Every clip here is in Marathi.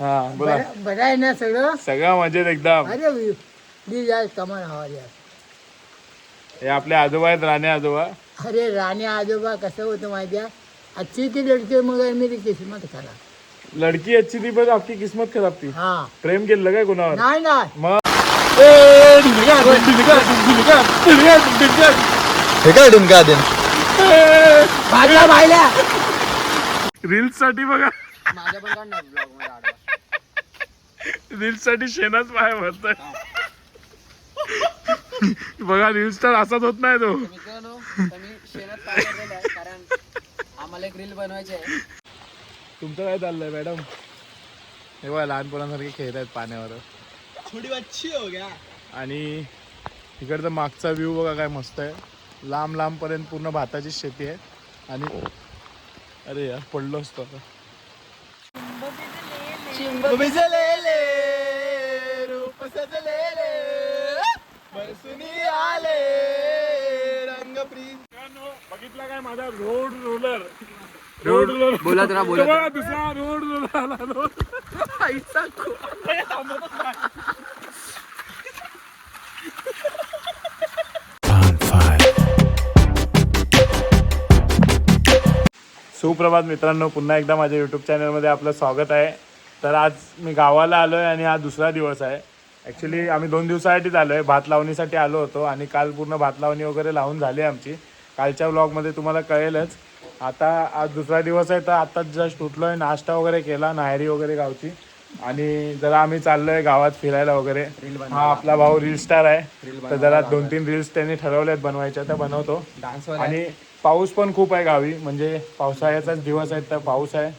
हा बोला. बरं बरं आहे ना सगळं? सगळं मजेत एकदम. अरे प्लीज आज कमान हवा यार हे आपले आजोबा आहेत राणे आजोबा. अरे राणे आजोबा कसं होतं माहिती आहे? अच्छी ती लडके मग मेरी किस्मत करा. लडकी अच्छी थी पण आपकी किस्मत खराब थी हा. प्रेम केलं काय कुणावर? नाही नाही. मग? हे काय दिन भाजला रील्ससाठी बघा. रील्स साठी शेणाच पाय भरतोय. बघा रील्स तर असाच होत नाही तो. मित्रांनो मी शेणात पाय भरलेलं आहे कारण आम्हाला एक रील बनवायची आहे. तुमचं काय चाललंय मॅडम हे बघा लहानपणासारखे खेळत आहेत पाण्यावर. थोडी अच्छी हो गया. आणि इकडचा मागचा व्ह्यू बघा काय मस्त आहे. लांब लांब पर्यंत पूर्ण भाताची शेती आहे. आणि अरे यार पडलो असतो आता. बघितला काय माझा रोड रोलर रोड रोलर बोला जरा, बोला दुसरा रोड रोलर आला रोड सुप्रभात मित्रांनो पुन्हा एकदा माझ्या यूट्यूब चॅनलमध्ये आपलं स्वागत आहे. तर आज मी गावाला आलो आहे आणि हा दुसरा दिवस आहे. ॲक्च्युली आम्ही दोन दिवसासाठीच आलो आहे भात लावणीसाठी आलो होतो आणि काल पूर्ण भात लावणी वगैरे लावून झाली आमची. कालच्या व्लॉगमध्ये तुम्हाला कळेलच. आता आज दुसरा दिवस आहे तर आत्ताच जस्ट उठलो आहे नाश्ता वगैरे केला नाहेरी वगैरे गावची. आणि जरा आम्ही चाललो आहे गावात फिरायला वगैरे. हा आपला भाऊ रील स्टार आहे. तर जरा दोन तीन रील्स त्यांनी ठरवल्यात बनवायच्या त्या बनवतो. आणि पाऊस पण खूप आहे गावी. म्हणजे पावसाळ्याचाच दिवस आहे तर पाऊस आहे.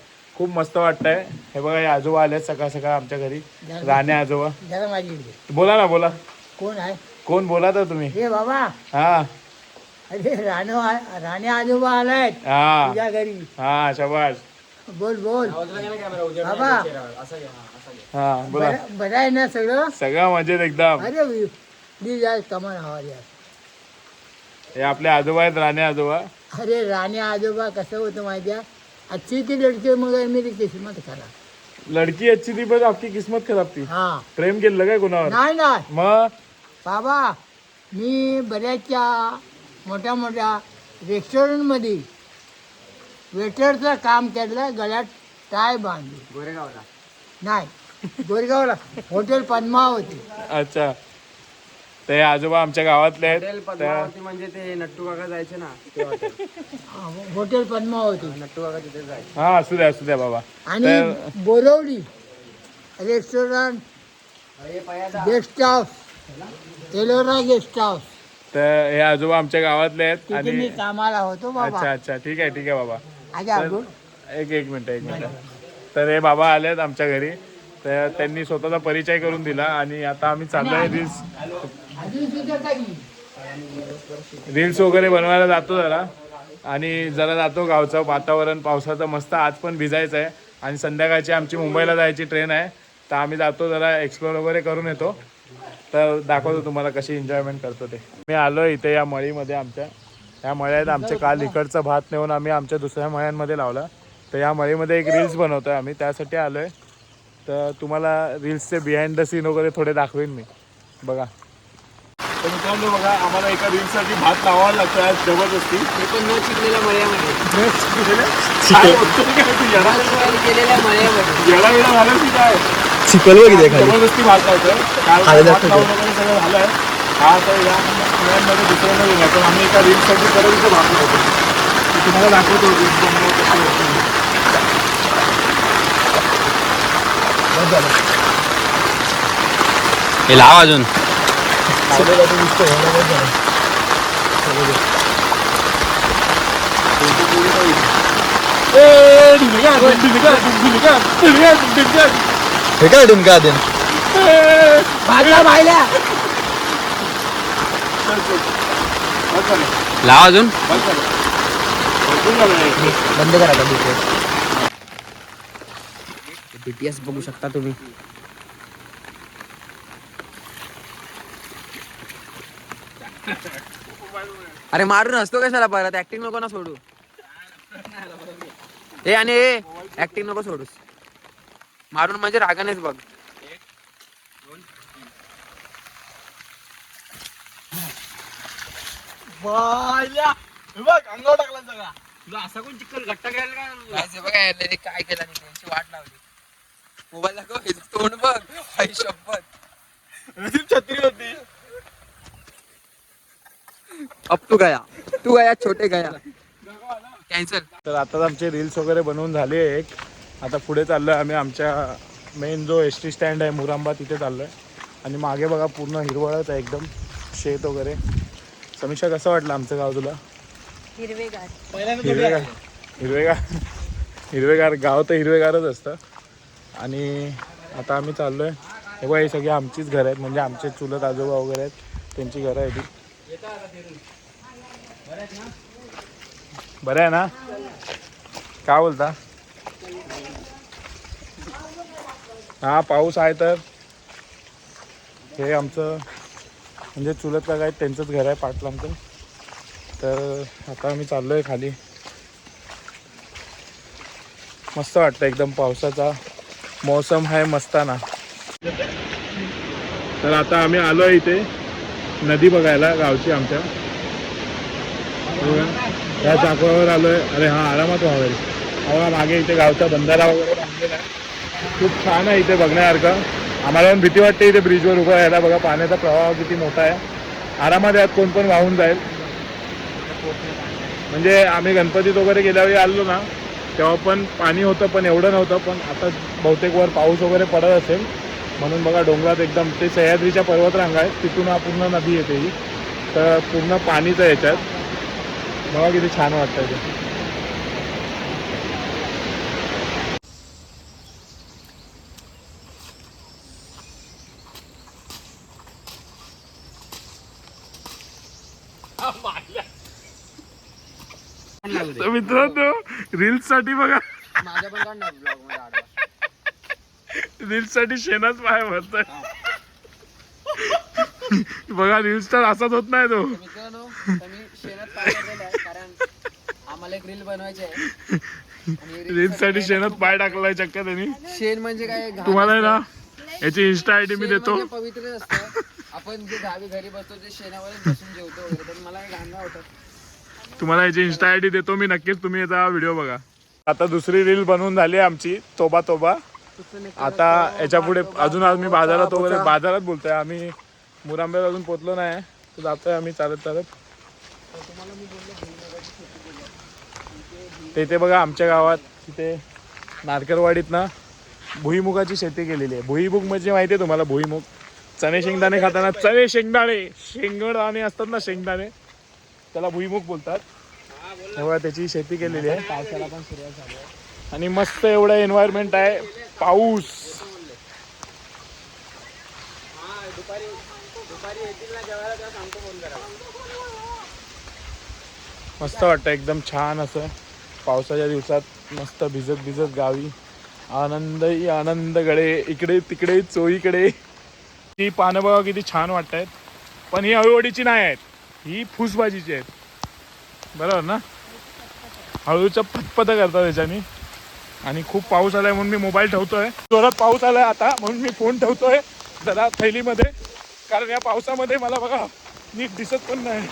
खूप मस्त वाटतंय. हे बघा हे आजोबा आलेत सकाळ सकाळ आमच्या घरी. राणे आजोबा. जरा माझी इकडे. बोला ना बोला. कोण आहे? कोण बोला तर तुम्ही? हे बाबा. हा. अरे राणे राणे आजोबा आलायत हा. तुझ्या घरी. हा शबाश बोल बोल. बाबा. हा बोला. बरं बरं आहे ना सगळं? सगळं मजेत एकदम. अरे प्लीज आज कमान हवा यार. हे आपले आजोबा आहेत राणे आजोबा. अरे राणे आजोबा कसं होतं माहिती आहे? अच्छी ती लडके मग मेरी किस्मत करा लडकी अच्छी थी पण आपकी किस्मत खराब थी। हा। प्रेम केलं काय कुणावर नाही नाही। मग बाबा मी बऱ्याचशा मोठ्या मोठ्या रेस्टॉरंटमध्ये वेटरचं काम केलं गळ्यात टाय बांधली. गोरेगावला. नाही गोरेगावला. हॉटेल पद्मावती. अच्छा. ते आजोबा आमच्या गावातले आहेत. पद्मावती म्हणजे ते नट्टू काका जायचे ना ते हॉटेल. हा, हॉटेल पद्मावती. नट्टू काका तिथे जायचे. हा असू द्या असू द्या बाबा. आणि Borivali restaurant guest house Ellora guest house. तर हे आजोबा आमच्या गावातले आहेत तिथे मी आणि कामाला होतो बाबा. अच्छा अच्छा ठीक आहे ठीक आहे बाबा. आजा अगो एक एक मिनिट एक मिनिट. तर हे बाबा आलेत आमच्या घरी. तर त्यांनी स्वतःचा परिचय करून दिला आणि आता आम्ही चाललोय रील्स अजून सुद्धा काही रील्स वगैरे बनवायला जातो जरा. आणि जरा जातो गावचं वातावरण पावसाचं मस्त. आज पण भिजायचं आहे. आणि संध्याकाळची आमची मुंबईला जायची ट्रेन आहे. तर आम्ही जातो जरा एक्सप्लोर वगैरे करून येतो. तर दाखवतो तुम्हाला कशी एन्जॉयमेंट करतो ते. मी आलो इथे या मळीमध्ये आमच्या. या मळ्यात आमचे काल इकडचं भात नेऊन आम्ही आमच्या दुसऱ्या मळ्यांमध्ये लावला. तर या मळीमध्ये एक रील्स बनवतो आहे आम्ही. त्यासाठी आलो आहे तर तुम्हाला रील्सचे बिहाइंड द सीन वगैरे थोडे दाखवेन मी. बघा. मित्रांनो बघा आम्हाला एका रील्ससाठी भात लावावा लागतो आज जबरदस्ती. ते पण न चिकलेल्या मळ्यामध्ये. काय बोलतोय? काय तू येडा? केलेल्या मळ्यामध्ये. येडा येडा झालं की काय? खाली जबरदस्ती भात लावतोय. काल खाली भात दाखवतो. लावून वगैरे सगळं झालंय. हा तर या मुलांमध्ये दुसऱ्यांदा गेला पण आम्ही एका रील्ससाठी परत इथे भात लावतो मी तुम्हाला दाखवतो रील्स होते. हे लाव अजून. काय डुमका दिन भाजला लाव अजून. बंद करा का बीटीएस बघू शकता तुम्ही. अरे मारून हसतो कशाला परत? ऍक्टिंग नको ना सोडू. ए आणि ऍक्टिंग नको सोडूस. मारून म्हणजे रागानेच बघ. काय केलं नाही त्यांची वाट लावली. मोबाईल दाखव हे तोंड बघ. आई शपथ. छत्री होती. अब तू गया तू गया छोटे गया। कॅन्सल तर आता आमचे रील्स वगैरे बनवून झाले एक. आता पुढे चाललो आहे आम्ही आमच्या मेन जो एस टी स्टँड आहे मुरांबा तिथे चाललो आहे आणि मागे बघा पूर्ण हिरवळच आहे एकदम शेत वगैरे. समीक्षा कसं वाटलं आमचं गाव तुला? हिरवेगार. हिरवेगार हिरवेगार. हिरवेगार. गाव तर हिरवेगारच असतं. आणि आता आम्ही चाललो आहे हे बघा ही सगळी आमचीच घरं आहेत. म्हणजे आमचे चुलत आजोबा वगैरे आहेत. त्यांची घरं आहेत बरं आहे ना? काय बोलता? हा पाऊस आहे तर? हे आमचं म्हणजे चुलत काय त्यांचंच घर आहे पाटलांचं तर आता आम्ही चाललो आहे खाली. मस्त वाटतं एकदम पावसाचा. मौसम आहे मस्ताना. तर आता आम्ही आलो आहे इथे नदी बघायला गावची आमच्या. या चाकवावर आलोय. अरे हा आरामात व्हावेल. आम्हाला मागे इथे गावचा बंधारा वगैरे बांधलेला आहे. खूप छान आहे इथे बघण्यासारखं. आम्हाला पण भीती वाटते इथे ब्रिजवर उभं राहायला. बघा पाण्याचा प्रवाह किती मोठा आहे. आरामात यात कोण पण वाहून जाईल. म्हणजे आम्ही गणपतीत वगैरे गेल्यावेळी आलो ना तेव्हा पण पाणी होतं पण एवढं नव्हतं. पण आता बहुतेक वर पाऊस वगैरे पडत असेल. म्हणून बघा डोंगरात एकदम ते सह्याद्रीच्या पर्वतरांगा आहेत. तिथून हा पूर्ण नदी येते ही. तर पूर्ण पाणीचं आहे याच्यात. बघा किती छान वाटतं ते. मित्रांनो रील्ससाठी बघा. रील्ससाठी शेणाच पाय भरत बघा रील्स तर असाच होत नाही तो तर मित्रांनो तर मी शेणात पाय टाकलेला आहे कारण आम्हाला एक रील बनवायची आहे. रील्ससाठी शेणात पाय टाकलाय चक्क त्यांनी. शेण म्हणजे काय तुम्हाला ना. याची इन्स्टा आय डी मी देतो. म्हणजे पवित्र असतं. आपण जे गावी घरी बसतो ते शेणावरच बसून जेवतो वगैरे तर मला घाण तुम्हाला याची इन्स्टा आय डी देतो मी नक्कीच तुम्ही याचा व्हिडिओ बघा. आता दुसरी रील बनवून झाली आमची तोबा तोबा. आता याच्यापुढे अजून आज मी बाजारात वगैरे बाजारात बोलतोय आम्ही मुरांब्यात अजून पोचलो नाही. तर जातोय आम्ही चालत चालत. तेथे बघा आमच्या गावात तिथे नारकरवाडीत ना भुईमुगाची शेती केलेली आहे. भुईमुग म्हणजे माहिती आहे तुम्हाला? भुईमुग. चणे शेंगदाणे खाताना चणे शेंगदाणे शेंगदाणे असतात ना शेंगदाणे त्याला भुईमुग बोलतात. तेव्हा त्याची शेती केलेली आहे. पावसाला पण सुरुवात झाली आणि मस्त एवढं एन्व्हायरमेंट आहे. पाऊस. मस्त वाटतं एकदम छान असं. पावसाच्या दिवसात मस्त भिजत भिजत गावी. आनंदही आनंदकडे इकडे तिकडे चोईकडे ही पानं बघा किती छान वाटत आहेत पण ही हळूवडीची नाही आहेत. ही फुसबाजीची आहेत. बरोबर ना? हळूच्या फतपत करतात त्याच्यानी आणि खूप पाऊस आलाय म्हणून मी मोबाईल ठेवतोय. जोरात पाऊस आलाय आता म्हणून मी फोन ठेवतोय. जरा थैलीमध्ये. कारण या पावसामध्ये मला बघा नीट दिसत पण नाही.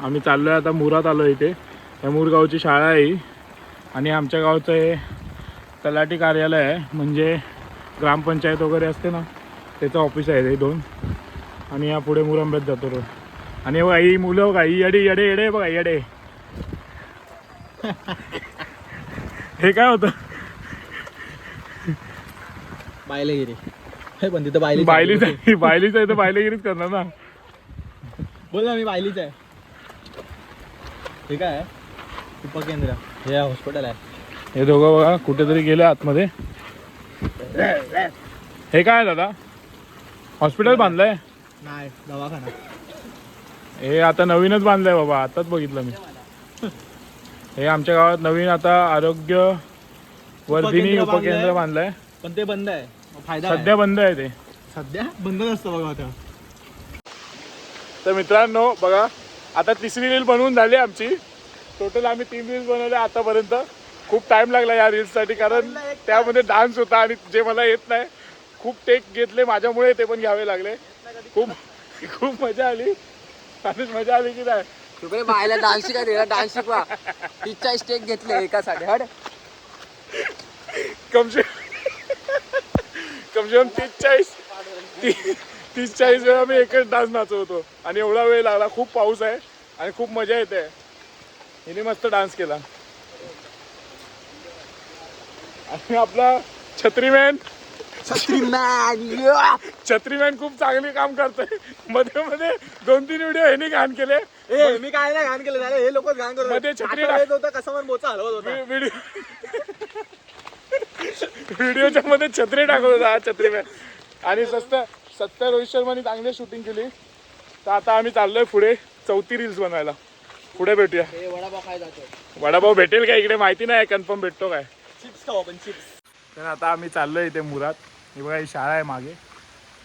आम्ही चाललोय आता मुरात आलो इथे. या मुरगावची शाळा आहे. आणि आमच्या गावचं हे तलाठी कार्यालय आहे. म्हणजे ग्रामपंचायत वगैरे असते ना त्याचं ऑफिस आहे हे दोन. आणि या पुढे मुरंब्यात जातो रोज. आणि बघा ही मुलं बघा ही येडे येडे येडे बघा येडे. हे काय होतं? बायलेगिरी. हे पण तिथं बायली बायलीच आहे. बायलीच आहे तर बायलेगिरीच करणार ना. बोल ना मी बायलीच आहे. हे काय आहे उपकेंद्र हे हॉस्पिटल आहे. हे दोघं बघा कुठेतरी गेले आतमध्ये. हे काय आहे दादा? हॉस्पिटल बांधलंय? नाही दवाखाना. हे आता नवीनच बांधलंय बाबा आताच बघितलं मी. हे आमच्या गावात नवीन आता आरोग्य वर्धिनी उपकेंद्र उपकेंद्र बांधलंय. बांधलंय. पण ते बंद आहे. मग फायदा सध्या बंद आहे ते. सध्या बंद नसतं बघा आता. तर मित्रांनो बघा आता तिसरी रील बनवून झाली आमची. टोटल आम्ही तीन रील्स बनवले आतापर्यंत. खूप टाइम लागला या रील्ससाठी कारण त्यामध्ये डान्स होता आणि जे मला येत नाही खूप टेक घेतले माझ्यामुळे ते पण घ्यावे लागले. खूप खूप मजा आली. आणि मजा आली की नाही? बायला डान्स शिकाय डान्स शिकवा. तिच्या स्टेक घेतले एकासाठी हड. कमसे कमसे कम चाळीस तीस चाळीस वेळा मी एकच डान्स नाचवतो. आणि एवढा वेळ लागला खूप पाऊस आहे आणि खूप मजा येते. हिने मस्त डान्स केला. आणि आपला छत्रीमॅन छत्रीमॅन खूप चांगले काम करतोय. मध्ये मध्ये दोन तीन व्हिडिओ ह्याने घाण केले. ए मी काय नाही घाण केलं झालं हे लोक घाण करत मध्ये. छत्री हातावर टाक- येत होतं कसं पण बोचा हलवत होता. व्हिडिओ व्हिडिओच्या मध्ये छत्री टाकत होता हा छत्रीमॅन आणि सत्य सत्य रोहित शर्माने चांगली शूटिंग केली. तर आता आम्ही चाललोय पुढे चौथी रील्स बनवायला. पुढे भेटूया. वडापाव खाय जातो वडापाव भेटेल का इकडे? माहिती नाही कन्फर्म भेटतो काय? चिप्स खाऊ आपण चिप्स तर आता आम्ही चाललोय इथे मुरात ही बघा ही शाळा आहे मागे.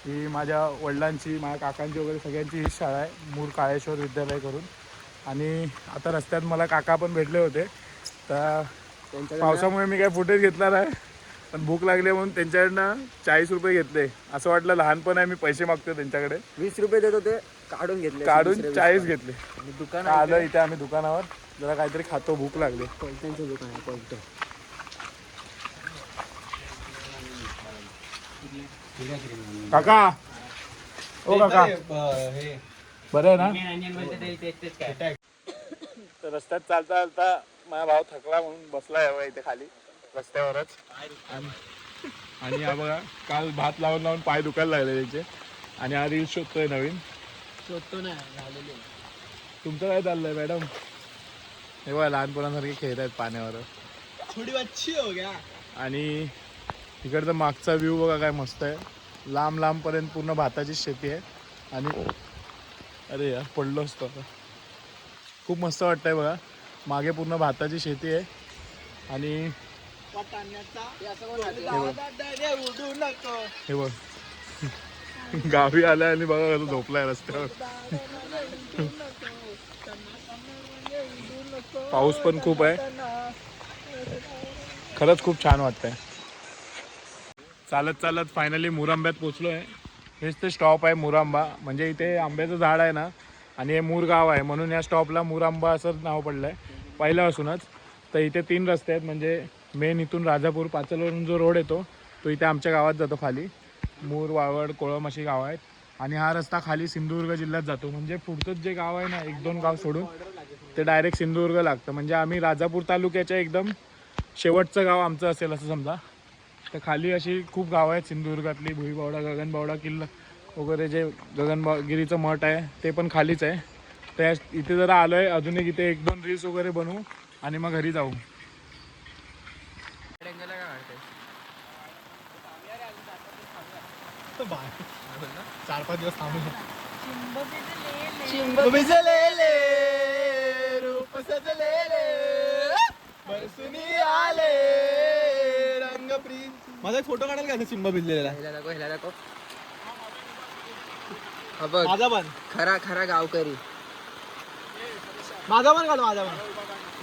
ही माझ्या वडिलांची माझ्या काकांची वगैरे सगळ्यांची ही शाळा आहे मूर काळेश्वर विद्यालय करून. आणि आता रस्त्यात मला काका पण भेटले होते. तर पावसामुळे मी काय फुटेज घेतला नाही. पण भूक लागली म्हणून त्यांच्याकडनं चाळीस रुपये घेतले. असं वाटलं लहानपण आहे मी पैसे मागतो त्यांच्याकडे. वीस रुपये देत होते काढून घेतले. काढून चाळीस घेतले. दुकान आलं इथे. आम्ही दुकानावर. जरा काहीतरी खातो भूक लागली. कोलत्यांचं दुकान आहे काका! ओ काका. बरं आहे ना? तर रस्त्यात चालता चालता माझा भाऊ थकला म्हणून बसला इथे खाली. रस्त्यावरच. आणि- आणि हा बघा काल भात लावून लावून पाय दुखायला लागले त्याचे. आणि हा रील शोधतोय नवीन. शोधतो ना झालेले तुमचं काय चाललंय मॅडम? हे बघा लहानपणासारखे खेळत आहेत पाण्यावर. थोडी बच्ची हो गया. आणि इकडचा मागचा व्ह्यू बघा काय मस्त आहे. लांब लांबपर्यंत पूर्ण भाताची शेती आहे. आणि अरे यार पडलो असतो आता. खूप मस्त वाटतंय बघा. मागे पूर्ण भाताची शेती आहे. आणि हे बघ. गावी आलाय आणि बघा कसं झोपलाय रस्त्यावर. पाऊस पण खूप आहे. खरंच खूप छान वाटतंय. चालत चालत फायनली मुरांब्यात पोचलो आहे हेच ते स्टॉप आहे मुरांबा. म्हणजे इथे आंब्याचं झाड आहे ना आणि हे मूर गाव आहे. म्हणून या स्टॉपला मुरांबा असं नाव पडलं आहे पहिल्यापासूनच तर इथे तीन रस्ते आहेत. म्हणजे मेन इथून राजापूर पाचलवरून जो रोड येतो तो इथे आमच्या गावात जातो खाली. मूर वावड कोळम अशी गावं आहेत. आणि हा रस्ता खाली सिंधुदुर्ग जिल्ह्यात जातो. म्हणजे पुढचंच जे गाव आहे ना एक दोन गाव सोडून ते डायरेक्ट सिंधुदुर्ग लागतं. म्हणजे आम्ही राजापूर तालुक्याच्या एकदम शेवटचं गाव आमचं असेल असं समजा. तर खाली अशी खूप गावं आहेत. सिंधुदुर्गातली भुईबावडा गगनबावडा किल्ला वगैरे जे गगनबागिरीचं मठ आहे ते पण खालीच आहे. तर या- इथे जरा आलो आहे अजून एक इथे एक दोन रील्स वगैरे बनवू आणि मग घरी जाऊ. चार पाच दिवस थांबू चिंब भिजलेले रूप सजलेले बरसुनी आले रंग प्रीत माझा एक फोटो काढाल का चिंब भिजलेला हा बघ. माझा पण. खरा खरा गावकरी. माझा पण काढ माझा पण.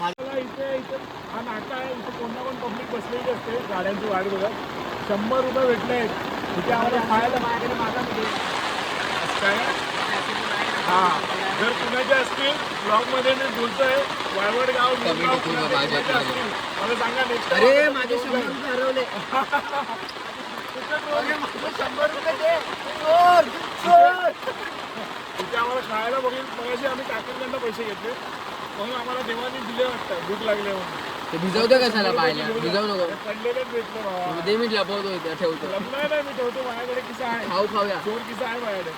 मला इथे इथे हा नाका आहे इथे कोण ना कोण पब्लिक बसलेली असते गाड्यांची वाट बघत. शंभर रुपये भेटले आहेत इथे आम्हाला खायला माझ्याकडे माझा काय? हा. जर पुण्याचे असतील ब्लॉगमध्ये मी बोलतोय. वाळवड गाव पुण्याचे असतील? मला सांगा time अरे माझे. शंभर रुपये हरवले इथे आम्हाला खायला बघेल. मगाशी आम्ही काकांकडनं पैसे घेतले. म्हणून आम्हाला देवानी दिले वाटतं. भूक लागले म्हणून. ते भिजवतो कशाला पाहिलं? भिजवू नको. ते भेटले दे मी लपवतो इथे ठेवतो. लग्न नाही मी ठेवतो माझ्याकडे किसा आहे. खाऊ खाऊया. चोर किसा आहे माझ्याकडे.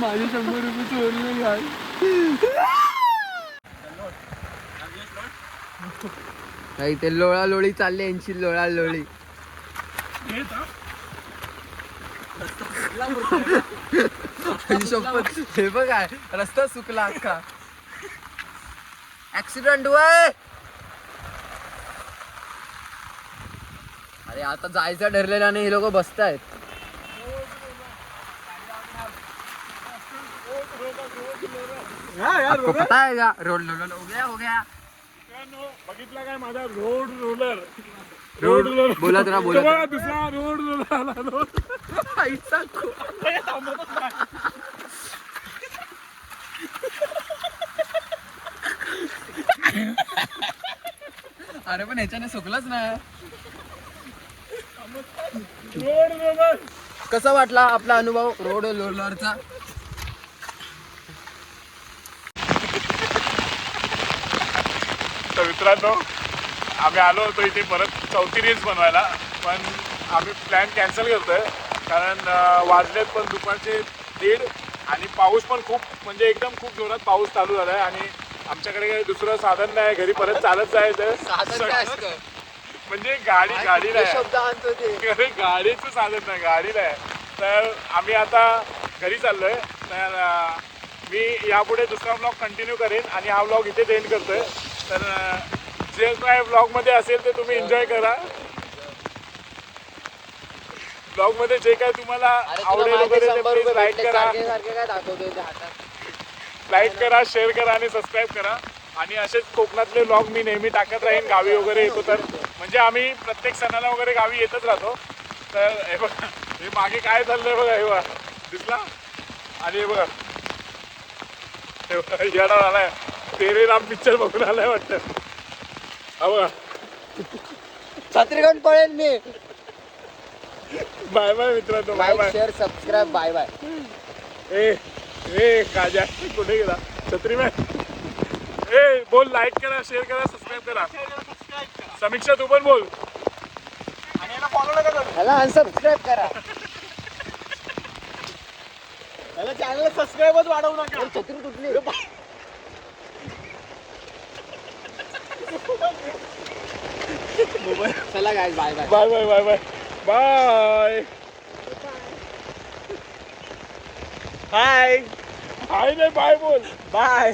माझे शंभर रुपये चोरले घाल. इथे लोळा लोळी चालली यांची लोळा लोळी हे बघा रस्ता सुकला अख्खा. ऍक्सिडेंट है अरे आता जायचं ठरलेलं नाही हे लोक बसत आहेत हो गया हो गया रोड रोड बोला तुला बोला दुसरा रोड रोलर आला पण ह्याच्याने सुकलंच ना. कसा वाटला आपला अनुभव? रोड रोलरचा तर मित्रांनो आम्ही आलो होतो इथे परत चौथी रील्स बनवायला. पण आम्ही प्लॅन कॅन्सल करतोय कारण अं, वाजलेत पण दुपारचे दीड आणि पाऊस पण खूप म्हणजे एकदम खूप जोरात पाऊस चालू झाला आहे आणि आमच्याकडे काही दुसरं साधन नाही घरी परत चालत जायचं. साधन काय असतं? म्हणजे गाडी गाडी नाही. शब्द आणतो ते? अरे गाडीचं साधन नाही गाडी नाही. तर आम्ही आता घरी चाललोय. तर अं, मी यापुढे दुसरा ब्लॉग कंटिन्यू करेन आणि हा ब्लॉग इथे एंड करतोय. तर अं, जे काय ब्लॉगमध्ये असेल ते तुम्ही एन्जॉय करा. ब्लॉगमध्ये जे काय तुम्हाला आवडेल वगैरे ते प्लीज लाईक करा. सारखे काय दाखवतोय ते हातात? लाईक करा शेअर करा आणि सबस्क्राईब करा. आणि असेच कोकणातले ब्लॉग मी नेहमी टाकत राहीन गावी वगैरे येतो तर. म्हणजे आम्ही प्रत्येक सणाला वगैरे गावी येतच राहतो. तर हे बघा हे मागे काय चाललंय बघा हे बघा. दिसला? आणि हे बघा. हे बघा येडा आलाय. तेरे राम पिक्चर बघून आलाय वाटतं. हा बघा. छत्री घेऊन पळेन मी. बाय बाय मित्रांनो bye bye. Share subscribe bye bye ए ए काजा कुठे गेला? छत्री मॅन ए बोल लाईक करा शेअर करा सबस्क्राईब करा. समीक्षा तू पण बोल. आणि याला फॉलो नका करू. ह्याला अनसबस्क्राईब करा याला चॅनल सबस्क्राईबच वाढवू नका. छत्री तुटली. चला गाय bye bye bye bye bye bye bye hi hi नाही बाय बोल बाय